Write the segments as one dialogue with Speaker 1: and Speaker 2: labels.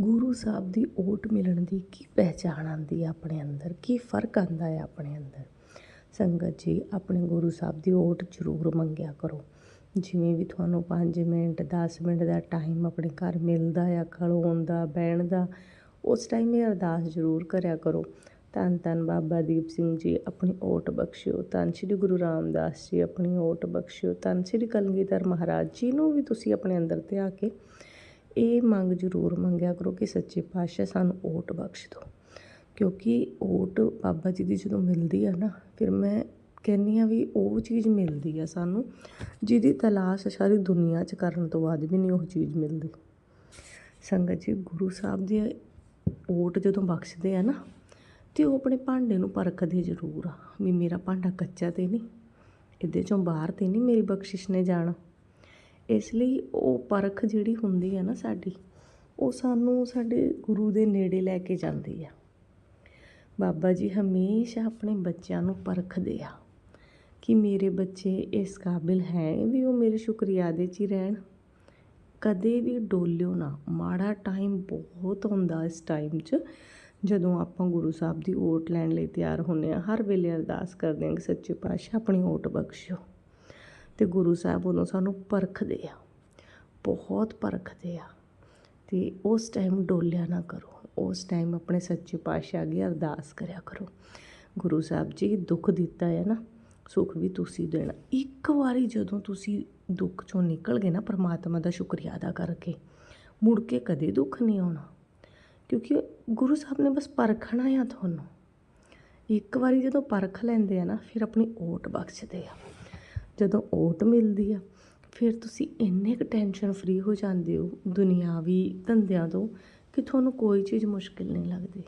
Speaker 1: ਗੁਰੂ ਸਾਹਿਬ ਦੀ ਓਟ ਮਿਲਣ ਦੀ ਕੀ ਪਹਿਚਾਣ ਆਉਂਦੀ ਹੈ ਆਪਣੇ ਅੰਦਰ? ਕੀ ਫ਼ਰਕ ਆਉਂਦਾ ਹੈ ਆਪਣੇ ਅੰਦਰ? ਸੰਗਤ ਜੀ, ਆਪਣੇ ਗੁਰੂ ਸਾਹਿਬ ਦੀ ਓਟ ਜ਼ਰੂਰ ਮੰਗਿਆ ਕਰੋ। ਜਿਵੇਂ ਵੀ ਤੁਹਾਨੂੰ 5 ਮਿੰਟ 10 ਮਿੰਟ ਦਾ ਟਾਈਮ ਆਪਣੇ ਘਰ ਮਿਲਦਾ ਆ, ਖਲੋਣ ਦਾ, ਬਹਿਣ ਦਾ, ਉਸ ਟਾਈਮ ਇਹ ਅਰਦਾਸ ਜ਼ਰੂਰ ਕਰਿਆ ਕਰੋ। ਧੰਨ ਧੰਨ ਬਾਬਾ ਦੀਪ ਸਿੰਘ ਜੀ, ਆਪਣੀ ਓਟ ਬਖਸ਼ਿਓ। ਧੰਨ ਸ਼੍ਰੀ ਗੁਰੂ ਰਾਮਦਾਸ ਜੀ, ਆਪਣੀ ਓਟ ਬਖਸ਼ਿਓ। ਧੰਨ ਸ਼੍ਰੀ ਕਲਗੀਧਰ ਮਹਾਰਾਜ ਜੀ ਨੂੰ ਵੀ ਤੁਸੀਂ ਆਪਣੇ ਅੰਦਰ ਤੇ ਆ ਕੇ ਇਹ ਮੰਗ ਜ਼ਰੂਰ ਮੰਗਿਆ ਕਰੋ ਕਿ ਸੱਚੇ ਪਾਤਸ਼ਾਹ ਸਾਨੂੰ ਓਟ ਬਖਸ਼ ਦਿਓ। ਕਿਉਂਕਿ ਓਟ ਬਾਬਾ ਜੀ ਦੀ ਜਦੋਂ ਮਿਲਦੀ ਆ ਨਾ, ਫਿਰ ਮੈਂ ਕਹਿੰਦੀ ਆ ਵੀ ਉਹ ਚੀਜ਼ ਮਿਲਦੀ ਆ ਸਾਨੂੰ, ਜਿਹਦੀ ਤਲਾਸ਼ ਸਾਰੀ ਦੁਨੀਆ 'ਚ ਕਰਨ ਤੋਂ ਬਾਅਦ ਵੀ ਨਹੀਂ ਉਹ ਚੀਜ਼ ਮਿਲਦੀ। ਸੰਗਤ ਜੀ, ਗੁਰੂ ਸਾਹਿਬ ਦੀ ਓਟ ਜਦੋਂ ਬਖਸ਼ਦੇ ਆ ਨਾ, ਤੇ ਉਹ ਆਪਣੇ ਭਾਂਡੇ ਨੂੰ ਪਰਖਦੇ ਜ਼ਰੂਰ ਆ ਵੀ ਮੇਰਾ ਭਾਂਡਾ ਕੱਚਾ ਤੇ ਨਹੀਂ, ਇਹਦੇ ਚੋਂ ਬਾਹਰ ਤੇ ਨਹੀਂ ਮੇਰੀ ਬਖਸ਼ਿਸ਼ ਨੇ ਜਾਣਾ। ਇਸ ਲਈ ਉਹ ਪਰਖ ਜਿਹੜੀ ਹੁੰਦੀ ਹੈ ਨਾ ਸਾਡੀ, ਉਹ ਸਾਨੂੰ ਸਾਡੇ ਗੁਰੂ ਦੇ ਨੇੜੇ ਲੈ ਕੇ ਜਾਂਦੀ ਆ। ਬਾਬਾ ਜੀ ਹਮੇਸ਼ਾ ਆਪਣੇ ਬੱਚਿਆਂ ਨੂੰ ਪਰਖਦੇ ਆ ਕਿ ਮੇਰੇ ਬੱਚੇ ਇਸ ਕਾਬਿਲ ਹੈ ਵੀ ਉਹ ਮੇਰੇ ਸ਼ੁਕਰੀਆ ਦੇ 'ਚ ਹੀ ਰਹਿਣ। ਕਦੇ ਵੀ ਡੋਲਿਓ ਨਾ, ਮਾੜਾ ਟਾਈਮ ਬਹੁਤ ਹੁੰਦਾ ਇਸ ਟਾਈਮ 'ਚ, ਜਦੋਂ ਆਪਾਂ ਗੁਰੂ ਸਾਹਿਬ ਦੀ ਓਟ ਲੈਣ ਲਈ ਤਿਆਰ ਹੁੰਨੇ ਆ। ਹਰ ਵੇਲੇ ਅਰਦਾਸ ਕਰਦੇ ਹਾਂ ਕਿ ਸੱਚੇ ਪਾਤਸ਼ਾਹ ਆਪਣੀ ਓਟ ਬਖਸ਼ਿਓ। ਤੇ ਗੁਰੂ ਸਾਹਿਬ ਉਦੋਂ ਸਾਨੂੰ ਪਰਖਦੇ ਆ, ਬਹੁਤ ਪਰਖਦੇ ਆ। ਤੇ ਉਸ ਟਾਈਮ ਡੋਲਿਆ ਨਾ ਕਰੋ, ਉਸ ਟਾਈਮ ਆਪਣੇ ਸੱਚੇ ਪਾਤਸ਼ਾਹ ਅੱਗੇ ਅਰਦਾਸ ਕਰਿਆ ਕਰੋ। ਗੁਰੂ ਸਾਹਿਬ ਜੀ ਦੁੱਖ ਦਿੱਤਾ ਹੈ ਨਾ, ਸੁੱਖ ਵੀ ਤੁਸੀਂ ਦੇਣਾ। ਇੱਕ ਵਾਰੀ ਜਦੋਂ ਤੁਸੀਂ ਦੁੱਖ ਚੋਂ ਨਿਕਲ ਗਏ ਨਾ, ਪ੍ਰਮਾਤਮਾ ਦਾ ਸ਼ੁਕਰੀਆ ਅਦਾ ਕਰਕੇ, ਮੁੜ ਕੇ ਕਦੇ ਦੁੱਖ ਨਹੀਂ ਆਉਣਾ। ਕਿਉਂਕਿ ਗੁਰੂ ਸਾਹਿਬ ਨੇ ਬਸ ਪਰਖਣਾ ਆ ਤੁਹਾਨੂੰ। ਇੱਕ ਵਾਰੀ ਜਦੋਂ ਪਰਖ ਲੈਂਦੇ ਆ ਨਾ, ਫਿਰ ਆਪਣੀ ਓਟ ਬਖਸ਼ਦੇ ਆ। ਜਦੋਂ ਓਟ ਮਿਲਦੀ ਆ, ਫਿਰ ਤੁਸੀਂ ਇੰਨੇ ਕੁ ਟੈਨਸ਼ਨ ਫਰੀ ਹੋ ਜਾਂਦੇ ਹੋ ਦੁਨਿਆਵੀ ਧੰਦਿਆਂ ਤੋਂ ਕਿ ਤੁਹਾਨੂੰ ਕੋਈ ਚੀਜ਼ ਮੁਸ਼ਕਿਲ ਨਹੀਂ ਲੱਗਦੀ।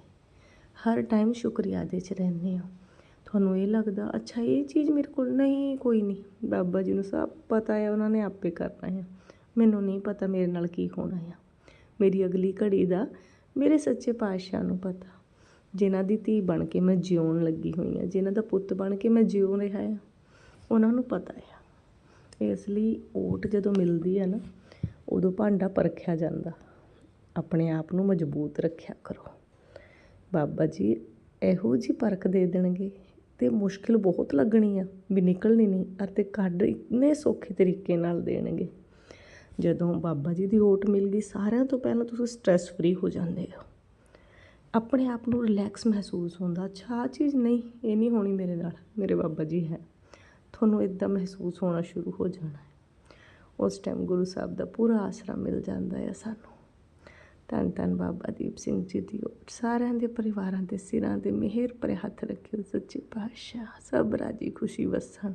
Speaker 1: ਹਰ ਟਾਈਮ ਸ਼ੁਕਰੀਆ ਦੇ ਚ ਰਹਿੰਦੇ ਹੋ। ਤੁਹਾਨੂੰ ਇਹ ਲੱਗਦਾ, ਅੱਛਾ, ਇਹ ਚੀਜ਼ ਮੇਰੇ ਕੋਲ ਨਹੀਂ, ਕੋਈ ਨਹੀਂ। ਬਾਬਾ ਜੀ ਨੂੰ ਸਭ ਪਤਾ ਹੈ ਉਹਨਾਂ ਨੇ ਆਪੇ ਕਰਨਾ ਹੈ ਮੈਨੂੰ ਨਹੀਂ ਪਤਾ ਮੇਰੇ ਨਾਲ ਕੀ ਹੋਣਾ ਹੈ ਮੇਰੀ ਅਗਲੀ ਘੜੀ ਦਾ ਮੇਰੇ ਸੱਚੇ ਪਾਤਸ਼ਾਹ ਨੂੰ ਪਤਾ। ਜਿਨ੍ਹਾਂ ਦੀ ਧੀ ਬਣ ਕੇ ਮੈਂ ਜਿਉਣ ਲੱਗੀ ਹੋਈ ਹਾਂ, ਜਿਨ੍ਹਾਂ ਦਾ ਪੁੱਤ ਬਣ ਕੇ ਮੈਂ ਜਿਉ ਰਿਹਾ ਹਾਂ ਉਹਨਾਂ ਨੂੰ ਪਤਾ ਹੈ ਇਸ ਲਈ ਓਟ ਜਦੋਂ ਮਿਲਦੀ ਹੈ ਨਾ, ਉਦੋਂ ਭਾਂਡਾ ਪਰਖਿਆ ਜਾਂਦਾ। ਆਪਣੇ ਆਪ ਨੂੰ ਮਜ਼ਬੂਤ ਰੱਖਿਆ ਕਰੋ। ਬਾਬਾ ਜੀ ਇਹੋ ਜੀ ਪਰਖ ਦੇ ਦੇਣਗੇ ਤੇ ਮੁਸ਼ਕਿਲ ਬਹੁਤ ਲੱਗਣੀ ਆ, ਵੀ ਨਿਕਲਣੀ ਨਹੀਂ ਅਤੇ ਕੱਢ ਇੰਨੇ ਸੌਖੇ ਤਰੀਕੇ ਨਾਲ ਦੇਣਗੇ। ਜਦੋਂ ਬਾਬਾ ਜੀ ਦੀ ਓਟ ਮਿਲ ਗਈ, ਸਾਰਿਆਂ ਤੋਂ ਪਹਿਲਾਂ ਤੁਸੀਂ ਸਟ੍ਰੈਸ ਫਰੀ ਹੋ ਜਾਂਦੇ ਹੋ। ਆਪਣੇ ਆਪ ਨੂੰ ਰਿਲੈਕਸ ਮਹਿਸੂਸ ਹੁੰਦਾ, ਅੱਛਾ, ਆਹ ਚੀਜ਼ ਨਹੀਂ, ਇਹ ਨਹੀਂ ਹੋਣੀ ਮੇਰੇ ਨਾਲ, ਮੇਰੇ ਬਾਬਾ ਜੀ ਹੈ। ਤੁਹਾਨੂੰ ਇਦਾਂ ਮਹਿਸੂਸ ਹੋਣਾ ਸ਼ੁਰੂ ਹੋ ਜਾਣਾ ਹੈ। ਉਸ ਟਾਈਮ ਗੁਰੂ ਸਾਹਿਬ ਦਾ ਪੂਰਾ ਆਸਰਾ ਮਿਲ ਜਾਂਦਾ ਹੈ ਸਾਨੂੰ। ਧੰਨ ਧੰਨ ਬਾਬਾ ਦੀਪ ਸਿੰਘ ਜੀ ਦੀ ਓਟ। ਸਾਰਿਆਂ ਦੇ ਪਰਿਵਾਰਾਂ ਦੇ ਸਿਰਾਂ ਤੇ ਮਿਹਰ ਭਰੇ ਹੱਥ ਰੱਖਿਓ, ਸੱਚੇ ਪਾਤਸ਼ਾਹ। ਸਭ ਰਾਜੀ ਖੁਸ਼ੀ ਵਸਣ